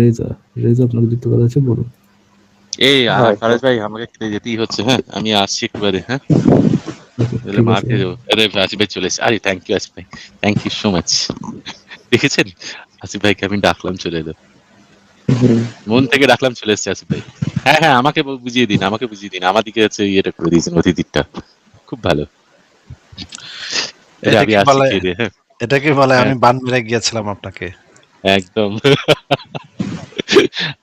রেজা, রেজা আপনাকে যুক্ত করা আছে বলুন। এই ভাই, ফারাজ ভাই আমাকে খেতে যেতেই হচ্ছে, হ্যাঁ? আমি আসছি একটুবারে, হ্যাঁ? মার খেয়ে যাব। আরে আসিফ ভাই চলে এসেছে। আরে থ্যাংক ইউ আসিফ ভাই। Thank you so much. দেখেছেন? আসিফ ভাইকে আমি ডাকলাম চলে এলো। মন থেকে ডাকলাম চলে এসেছে আসিফ ভাই। হ্যাঁ, হ্যাঁ আমাকে বুঝিয়ে দিন, আমাকে বুঝিয়ে দিন। আমার দিকে হচ্ছে ইয়েটা করে দিয়েছেন অতিথিরটা। খুব ভালো। এই যে এটা আমি কি আসছি বলে খেয়ে দিয়ে, হ্যাঁ? বলে হ্যাঁ। আমি বান মেরে গিয়েছিলাম আপনাকে। একদম।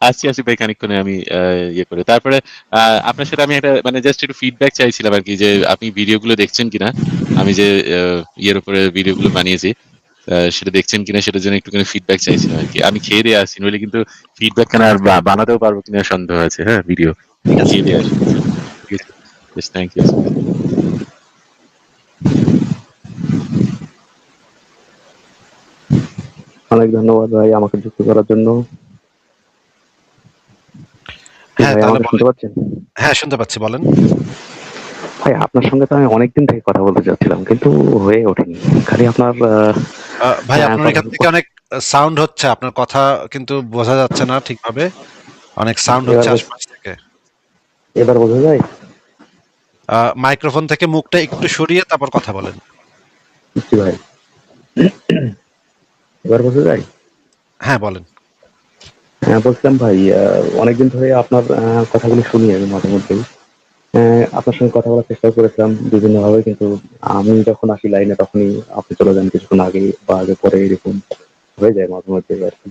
আসছি আসিফ ভাই খানিকক্ষণে আমি ইয়ে করে। তারপরে আপনার সাথে আমি একটা মানে জাস্ট একটু ফিডব্যাক চাইছিলাম আরকি যে আপনি ভিডিওগুলো দেখছেন কিনা? আমি যে ইয়ের উপরে ভিডিওগুলো বানিয়েছি। সেটা দেখছেন কিনা সেটার জন্য একটুখানি ফিডব্যাক চাইছিলাম আর কি আমি খেয়ে দিয়ে আসছি। নইলে কিন্তু ফিডব্যাক খানা আর বানাতেও পারব কিনা সন্দেহ আছে, হ্যাঁ? ভিডিও। খেয়ে দিয়ে আসি। থ্যাংক ইউ আসিফ ভাই। অনেক ধন্যবাদ ভাই আমাকে যুক্ত করার জন্য। হ্যাঁ। শুনতে পাচ্ছেন? হ্যাঁ, শুনতে পাচ্ছি বলেন। ভাই আপনার সঙ্গে তো আমি অনেকদিন থেকে কথা বলতে চাচ্ছিলাম কিন্তু হয়ে ওঠেনি। খালি আপনার ভাই হ্যাঁ, আপনার এখান থেকে অনেক সাউন্ড হচ্ছে। আপনার কথা কিন্তু বোঝা যাচ্ছে না ঠিকভাবে। অনেক সাউন্ড হচ্ছে আশপাশ থেকে। এবার বোঝা যায়? মাইক্রোফোন থেকে মুখটা একটু সরিয়ে তারপর কথা বলেন। জি ভাই। এবার বোঝা যায়? হ্যাঁ, বলেন। হ্যাঁ, বলছিলাম ভাই অনেকদিন ধরে আপনার কথাগুলো শুনি আমি মাঝে মধ্যেই। আপনার সঙ্গে কথা বলার চেষ্টা করেছিলাম বিভিন্নভাবে কিন্তু আমি যখন আসি লাইনে তখনই আপনি চলে যান কিছুক্ষণ আগেই বা আগে পরে এরকম হয়ে যায় মাঝে মধ্যেই আরকি।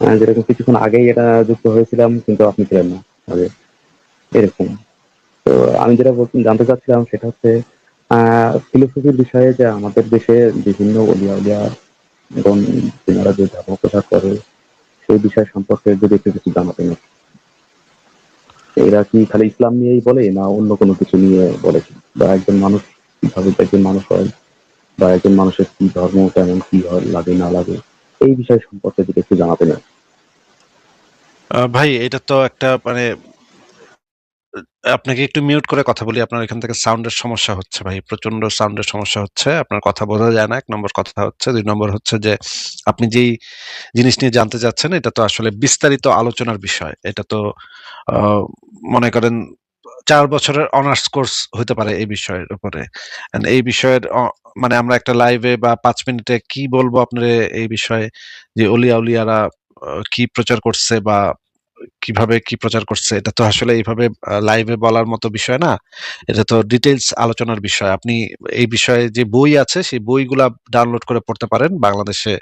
আ যেরকম কিছুক্ষণ আগেই এটা যুক্ত হয়েছিলাম কিন্তু আপনি ছিলেন না আগে। এরকম। তো আমি যেটা জানতে চাচ্ছিলাম সেটা হচ্ছে ফিলোসফির বিষয়ে যে আমাদের দেশে বিভিন্ন অলিয়া উলিয়া এবং তেনারা যে ধর্ম প্রচার করে, সেই বিষয় সম্পর্কে যদি একটু কিছু জানাতেন। এরা কি খালি ইসলাম নিয়েই বলে, না অন্য কোনো কিছু নিয়ে বলে? বা একজন মানুষ কীভাবে একজন মানুষ হয়? বা একজন মানুষের কি ধর্ম, কেমন কি হয়, লাগে, না লাগে? এই বিষয় সম্পর্কে যদি একটু জানাতেন ভাই, এটা তো একটা মানে আপনাকে একটু মিউট করে কথা বলি। আপনার এখান থেকে সাউন্ডের সমস্যা হচ্ছে ভাই। প্রচণ্ড সাউন্ডের সমস্যা হচ্ছে। আপনার কথা বোঝা যায় না। এক নম্বর কথা হচ্ছে। দুই নম্বর হচ্ছে যে, আপনি যেই জিনিস নিয়ে জানতে চাচ্ছেন, এটা তো আসলে বিস্তারিত আলোচনার বিষয়। এটা তো মনে করেন, চার বছরের অনার্স কোর্স হতে পারে এই বিষয়ের উপরে। এই বিষয়ের মানে আমরা একটা লাইভে বা পাঁচ মিনিটে কি বলব আপনারে এই বিষয়ে যে অলিয়া উলিয়ারা কি প্রচার করছে বা কীভাবে কি প্রচার করছে এটা তো আসলে এইভাবে লাইভে বলার মতো বিষয় না। এটা তো ডিটেলস আলোচনার বিষয়। আপনি এই বিষয়ে যে বই আছে সেই বইগুলা ডাউনলোড করে পড়তে পারেন। বাংলাদেশে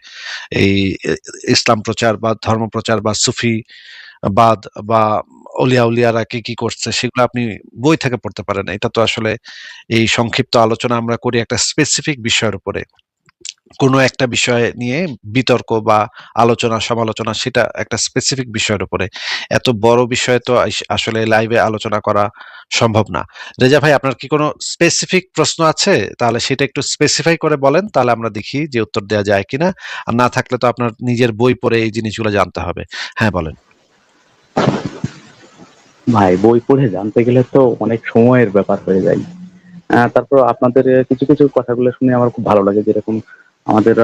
এই ইসলাম প্রচার বা ধর্ম প্রচার বা সুফি বাদ বা অলিয়া উলিয়ারা কি, কি করছে সেগুলো আপনি বই থেকে পড়তে পারেন। এটা তো আসলে এই সংক্ষিপ্ত আলোচনা আমরা করি একটা স্পেসিফিক বিষয়ের উপরে। কোনো একটা বিষয় নিয়ে বিতর্ক বা আলোচনা সমালোচনা সেটা একটা স্পেসিফিক বিষয়ের উপরে। এত বড় বিষয় তো আসলে লাইভে আলোচনা করা সম্ভব না। রেজা ভাই আপনার কি কোনো স্পেসিফিক প্রশ্ন আছে? তাহলে সেটা একটু স্পেসিফাই করে বলেন। তাহলে আমরা দেখি যে উত্তর দেওয়া যায় কিনা। আর না থাকলে তো আপনার নিজের বই পড়ে এই জিনিসগুলো জানতে হবে। হ্যাঁ, বলেন। ভাই বই পড়ে জানতে গেলে তো অনেক সময়ের ব্যাপার হয়ে যায়। তারপর আপনাদের কিছু, কিছু কথাগুলো শুনে আমার খুব ভালো লাগে। যেরকম আমাদের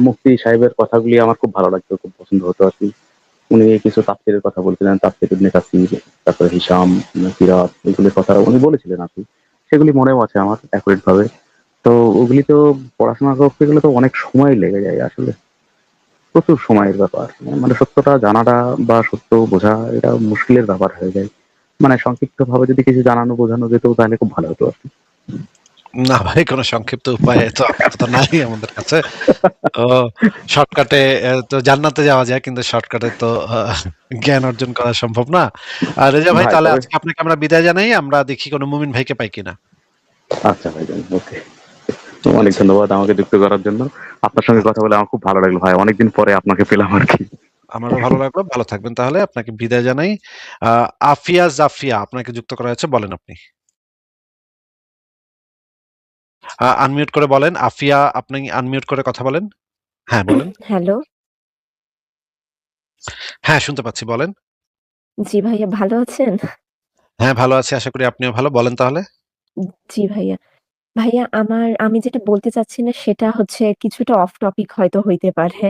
মুফতি সাহেবের কথাগুলি আমার খুব ভালো লাগতো, খুব পছন্দ হতো আরকি। উনি কিছু তাফসীরের কথা বলছিলেন, তাফসীর ইবনে কাসির, তারপরে হিশাম, সিরাত এগুলির কথা উনি বলেছিলেন আরকি। সেগুলি মনেও আছে আমার অ্যাকুরেট ভাবে। তো ওগুলি তো পড়াশোনা করতে গেলে তো অনেক সময় লেগে যায় আসলে। প্রচুর সময়ের ব্যাপার। মানে সত্যটা জানাটা বা সত্য বোঝা এটা মুশকিলের ব্যাপার হয়ে যায়। মানে সংক্ষিপ্তভাবে যদি কিছু জানানো বোঝানো যেত তাহলে খুব ভালো হতো আরকি। না ভাই কোনো সংক্ষিপ্ত উপায় তো আপাতত নাই আমাদের কাছে। শর্টকাটে তো জান্নাতে যাওয়া যায় কিন্তু শর্টকাটে তো জ্ঞান অর্জন করা সম্ভব না। আর রেজা ভাই ভাই তাহলে আজকে আপনাকে আমরা বিদায় জানাই। আমরা দেখি কোনো মুমিন ভাইকে পাই কিনা। আচ্ছা ভাইজান ওকে। অনেক ধন্যবাদ আমাকে যুক্ত করার জন্য। আপনার সঙ্গে কথা বলে আমার খুব ভালো লাগল ভাই। অনেকদিন পরে আপনাকে পেলাম আর কি আমারও ভালো লাগল। ভালো থাকবেন তাহলে। আপনাকে বিদায় জানাই। আফিয়া জাফিয়া আপনাকে যুক্ত করা হয়েছে। বলেন আপনি। আনমিউট করে বলেন। আফিয়া আপনি আনমিউট করে কথা বলেন। হ্যাঁ, বলেন। হ্যালো। হ্যাঁ, শুনতে পাচ্ছি বলেন। জি ভাইয়া ভালো আছেন? হ্যাঁ, ভালো আছি। আশা করি আপনিও ভালো। বলেন তাহলে। জি ভাইয়া। ভাইয়া আমার আমি যেটা বলতে চাচ্ছি না সেটা হচ্ছে কিছুটা অফ টপিক হয়তো হইতে পারে।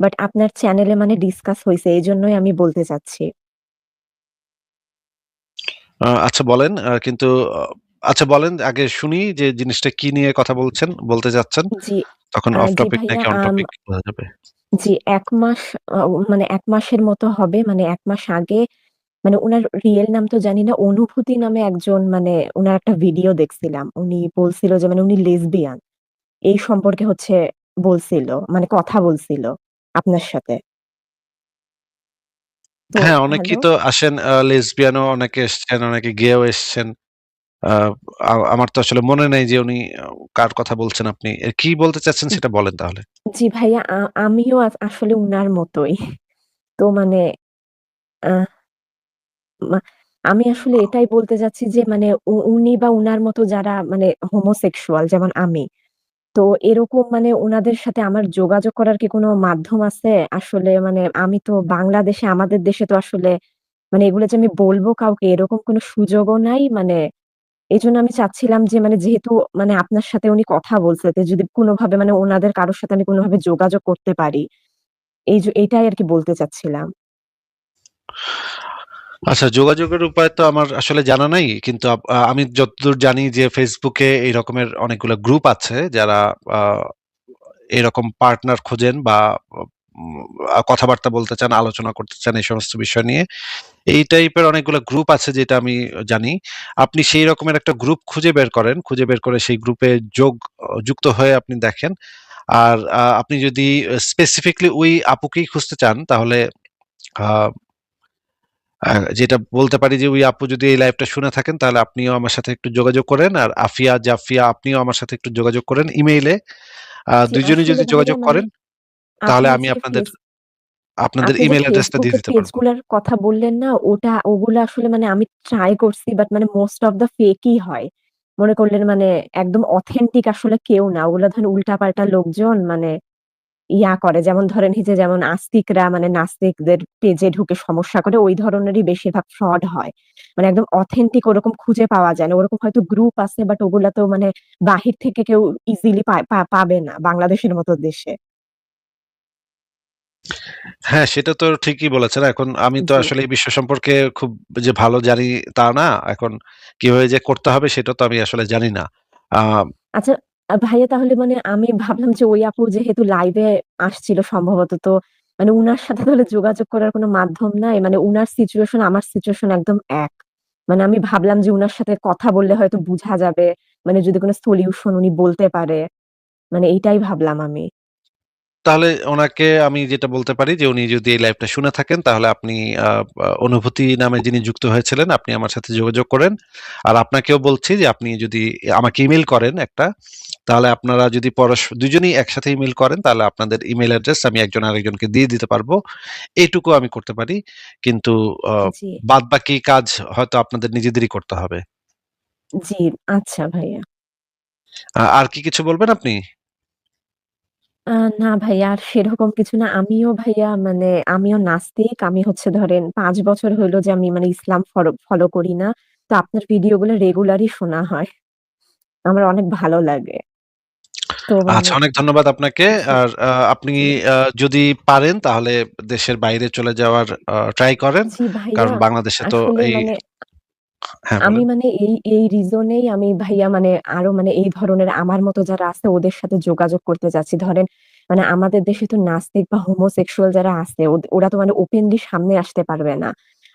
বাট আপনার চ্যানেলে মানে ডিসকাস হইছে। জন্যই আমি বলতে চাচ্ছি। আচ্ছা বলেন। কিন্তু আচ্ছা বলেন আগে শুনি যে জিনিসটা কি নিয়ে কথা বলছেন বলতে চাচ্ছেন? জি, তখন আ অফ জি টপিক ভাইয়া নাকি অন আম টপিক বোঝা যাবে। জি ১ মাস আ মানে ১ মাসের মতো হবে। মানে ১ মাস আগে মানে উনার রিয়েল নাম তো জানি না। অনুভূতি নামে একজন মানে উনার একটা ভিডিও দেখছিলাম। উনি বলছিল যে মানে উনি লেসবিয়ান। এই সম্পর্কে হচ্ছে বলছিল। মানে কথা বলছিল আপনার সাথে। তো হ্যাঁ, অনেকেই হ্যালো? তো আসেন আ লেসবিয়ানও অনেকে এসছেন, অনেকে গেও এসছেন। আমার তো আসলে মনে নেই যে উনি, কার কথা বলছেন আপনি। কি বলতে চাচ্ছেন সেটা বলেন তাহলে। জি ভাইয়া আমিও আসলে উনার মতোই। তো মানে আ, মা, আমি আসলে এটাই বলতে চাচ্ছি যে মানে উনি বা উনার মতো যারা মানে হোমোসেক্সুয়াল যেমন আমি। তো এরকম মানে উনাদের সাথে আমার যোগাযোগ করার কি কোনো মাধ্যম আছে? আসলে মানে আমি তো বাংলাদেশে, আমাদের দেশে তো আসলে মানে এগুলো যে আমি বলব কাউকে, এরকম কোনো সুযোগও নাই। মানে এজন্য আমি চাচ্ছিলাম যে মানে যেহেতু মানে আপনার সাথে উনি কথা বলছে, তো যদি কোনোভাবে মানে ওনাদের কারোর সাথে আমি কোনোভাবে যোগাযোগ করতে পারি। এই জ এটাই আরকি বলতে চাচ্ছিলাম। আচ্ছা যোগাযোগের উপায় তো আমার আসলে জানা নাই। কিন্তু আমি যতদূর জানি যে এ এই রকমের অনেকগুলা গ্রুপ আছে, যারা এরকম পার্টনার খোঁজেন বা কথাবার্তা বলতে চান, আলোচনা করতে চান এই সমস্ত বিষয় নিয়ে। এই টাইপের অনেকগুলো গ্রুপ আছে যেটা আমি জানি। আপনি সেই রকমের একটা গ্রুপ খুঁজে বের করেন। খুঁজে বের করে সেই গ্রুপে যোগ যুক্ত হয়ে আপনি দেখেন। আর আপনি যদি স্পেসিফিকলি ওই আপুকেই খুঁজতে চান তাহলে যেটা বলতে পারি যে ওই আপু যদি এই লাইভটা শুনে থাকেন তাহলে আপনিও আমার সাথে একটু যোগাযোগ করেন। আর আফিয়া, জাফিয়া আপনিও আমার সাথে একটু যোগাযোগ করেন ইমেইলে। আ জি ২ জনই আসলে যদি যোগাযোগ করেন তাহলে আমি যে আপনাদের ফেস আপনাদের আপনি যে ইমেইল অ্যাড্রেসটা দিয়ে দিতে পারব। কথা বললেন না? ওটা ওগুলা আসলে মানে আমি ট্রাই করছি বাট মানে মোস্ট অফ দ্যা ফেকই হয়। মনে করলেন মানে একদম অথেন্টিক আসলে কেউ না। ওগুলা ধরেন উল্টাপাল্টা লোকজন মানে ইয়া করে। যেমন ধরেন এই যে যেমন আস্তিকরা মানে নাস্তিকদের পেজে ঢুকে সমস্যা করে ওই ধরনেরই বেশিরভাগ ফ্রড হয়। মানে একদম অথেন্টিক ওরকম খুঁজে পাওয়া যায় না। ওরকম হয়তো গ্রুপ আছে বাট ওগুলা তো মানে বাহির থেকে কেউ ইজিলি পা পা পাবে না বাংলাদেশের মতো দেশে। হ্যাঁ, সেটা তো ঠিকই বলেছেন। এখন আমি তো জি। আসলে এই বিষয় সম্পর্কে খুব যে ভালো জানি তা না। এখন কীভাবে যে করতে হবে সেটা তো আমি আসলে জানি না। আ আচ্ছা আ ভাইয়া তাহলে মানে আমি ভাবলাম যে ওই আপু যেহেতু লাইভে আসছিল সম্ভবত তো মানে উনার সাথে তাহলে যোগাযোগ করার কোনো মাধ্যম নাই। মানে উনার সিচুয়েশন আমার সিচুয়েশন একদম এক। মানে আমি ভাবলাম যে উনার সাথে কথা বললে হয়তো বুঝা যাবে। মানে যদি কোনো সলিউশন উনি বলতে পারে। মানে এইটাই ভাবলাম আমি। তাহলে ওনাকে আমি যেটা বলতে পারি যে উনি যদি এই লাইভটা শুনে থাকেন তাহলে আপনি অনুভূতি নামে যিনি যুক্ত হয়েছিলেন আপনি আমার সাথে যোগাযোগ করেন। আর আপনাকেও বলছি যে আপনি যদি আমাকে ইমেল করেন একটা, তাহলে আপনারা যদি পরস ২ জনই একসাথে ইমেল করেন তাহলে আপনাদের ইমেইল অ্যাড্রেস আমি একজন আরেকজনকে দিয়ে দিতে পারব। এইটুকু আমি করতে পারি। কিন্তু আ জি, বাদবাকি কাজ হয়তো আপনাদের নিজেদেরই করতে হবে। জি। আচ্ছা ভাইয়া। আর কি কিছু বলবেন আপনি? আ না ভাইয়া আর সেরকম কিছু না। আমিও ভাইয়া মানে আমিও নাস্তিক। আমি হচ্ছে ধরেন ৫ বছর হইল যে আমি মানে ইসলাম ফলো ফলো করি না। তো আপনার ভিডিওগুলো রেগুলারই শোনা হয়। আমার অনেক ভালো লাগে। তো মানে আচ্ছা, অনেক ধন্যবাদ আপনাকে। জি, আর আ আপনি। আ যদি পারেন তাহলে দেশের বাইরে চলে যাওয়ার আ ট্রাই করেন। জি ভাইয়া কারণ বাংলাদেশে তো আসলে এই মানে হ্যাঁ, আমি বলেন। মানে এই, এই রিজন এই আমি ভাইয়া মানে আরও মানে এই ধরনের আমার মতো যারা আছে ওদের সাথে যোগাযোগ করতে চাচ্ছি। ধরেন মানে আমাদের দেশে তো নাস্তিক বা homosexual যারা আছে ওদ ওরা তো মানে ওপেনলি সামনে আসতে পারবে না।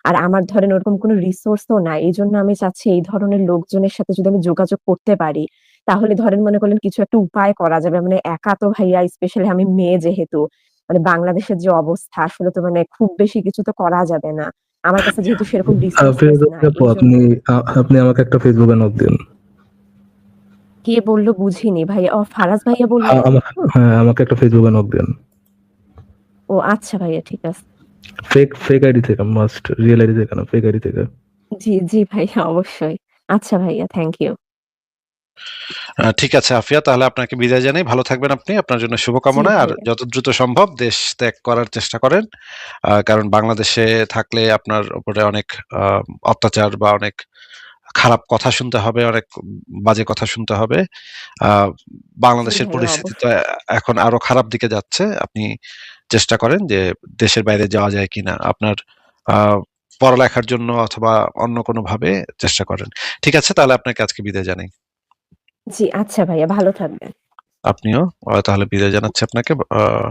আর আমার ধরেন ওরকম কোনো রিসোর্স ও নাই। এজন্য আমি চাচ্ছি এই ধরনের লোকজনের সাথে যদি আমি যোগাযোগ করতে পারি, তাহলে ধরেন মনে করলেন কিছু একটা উপায় করা যাবে। মানে একা তো ভাইয়া স্পেশালি আমি মেয়ে যেহেতু মানে বাংলাদেশের যে অবস্থা আসলে তো মানে খুব বেশি কিছু তো করা যাবে না। আমার কাছে যেহেতু সেরকম আপনি আপনি আমাকে একটা ফেসবুকে নক দিন। কে বলল বুঝিনি ভাই ও ফারাজ ভাইয়া বলল? হ্যাঁ, আমাকে একটা ফেসবুকে নক দেন ও আচ্ছা ভাইয়া ঠিক আছে। ফেক ফেক আইডি থেকে মাস্ট রিয়েল আইডি থেকে না, ফেক আইডি থেকে। জি, জি ভাইয়া অবশ্যই। আচ্ছা ভাইয়া থ্যাংক ইউ। ঠিক আছে আফিয়া তাহলে আপনাকে বিদায় জানাই। ভালো থাকবেন আপনি। আপনার জন্য শুভকামনা। আর যত দ্রুত সম্ভব দেশ ত্যাগ করার চেষ্টা করেন। কারণ বাংলাদেশে থাকলে আপনার উপরে অনেক অত্যাচার বা অনেক খারাপ কথা শুনতে হবে, অনেক বাজে কথা শুনতে হবে। বাংলাদেশের পরিস্থিতি তো এখন আরও খারাপ দিকে যাচ্ছে। আপনি চেষ্টা করেন যে দেশের বাইরে যাওয়া যায় কিনা। আপনার পড়ালেখার জন্য অথবা অন্য কোনোভাবে চেষ্টা করেন। ঠিক আছে তাহলে আপনাকে আজকে বিদায় জানাই। জি, আচ্ছা ভাইয়া ভালো থাকবেন। আপনিও তাহলে বিদায় জানাচ্ছি আপনাকে। আহ,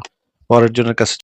পরের জনের কাছে